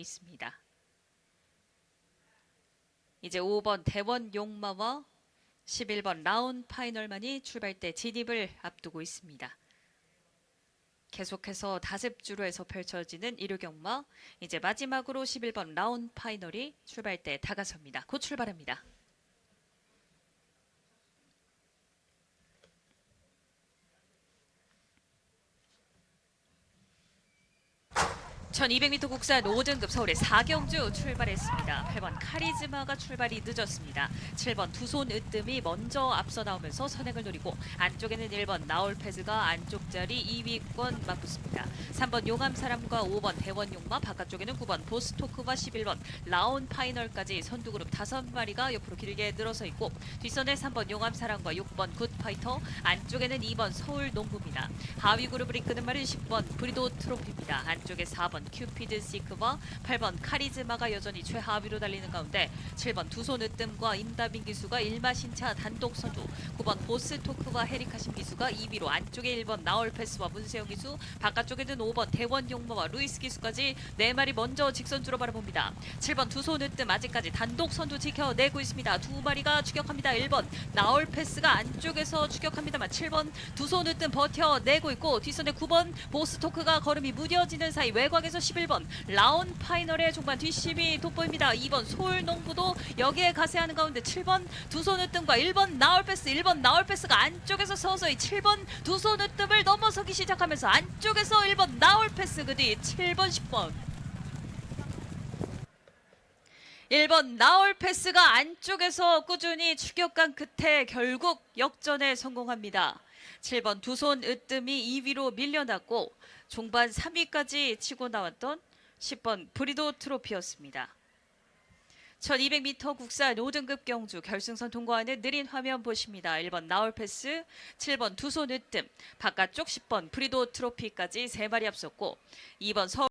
있습니다. 이제 5번 대원 용마와 11번 라운 파이널만이 출발대 진입을 앞두고 있습니다. 계속해서 다습주로에서 펼쳐지는 일요경마 이제 마지막으로 11번 라운 파이널이 출발대 다가섭니다. 곧 출발합니다. 1200m 국산 5등급 서울의 4경주 출발했습니다. 8번 카리즈마가 출발이 늦었습니다. 7번 두손 으뜸이 먼저 앞서 나오면서 선행을 노리고 안쪽에는 1번 나올페즈가 안쪽 자리 2위권 맞붙습니다. 3번 용암사람과 5번 대원용마 바깥쪽에는 9번 보스토크와 11번 라온 파이널까지 선두 그룹 5마리가 옆으로 길게 늘어서 있고 뒷선에 3번 용암사람과 6번 굿파이터 안쪽에는 2번 서울농구입니다. 하위 그룹을 이끄는 말은 10번 브리도 트로피입니다. 안쪽에 4번 큐피드 시크와 8번 카리즈마가 여전히 최하위로 달리는 가운데 7번 두손 으뜸과 임다빈 기수가 일마신차 단독 선두 9번 보스 토크와 헤리카신 기수가 2위로 안쪽에 1번 나올패스와 문세영 기수 바깥쪽에는 5번 대원 용모와 루이스 기수까지 4마리 먼저 직선주로 바라봅니다. 7번 두손 으뜸 아직까지 단독 선두 지켜내고 있습니다. 두 마리가 추격합니다. 1번 나올 패스가 안쪽에서 추격합니다만 7번 두손 으뜸 버텨내고 있고 뒷선에 9번 보스 토크가 걸음이 무뎌지는 사이 외곽에서 11번 라운 파이널의 종반 뒷심이 돋보입니다. 2번 소울농구도 여기에 가세하는 가운데 7번 두손 으뜸과 1번 나올 패스 1번 나올 패스가 안쪽에서 서서히 7번 두손 으뜸을 넘어서기 시작하면서 안쪽에서 1번 나올 패스 그뒤 7번 10번 1번 나올 패스가 안쪽에서 꾸준히 추격간 끝에 결국 역전에 성공합니다. 7번 두 손 으뜸이 2위로 밀려났고 종반 3위까지 치고 나왔던 10번 브리도 트로피였습니다. 1200m 국산 5등급 경주 결승선 통과하는 느린 화면 보십니다. 1번 나올 패스, 7번 두 손 으뜸, 바깥쪽 10번 브리도 트로피까지 3마리 앞섰고 2번 서울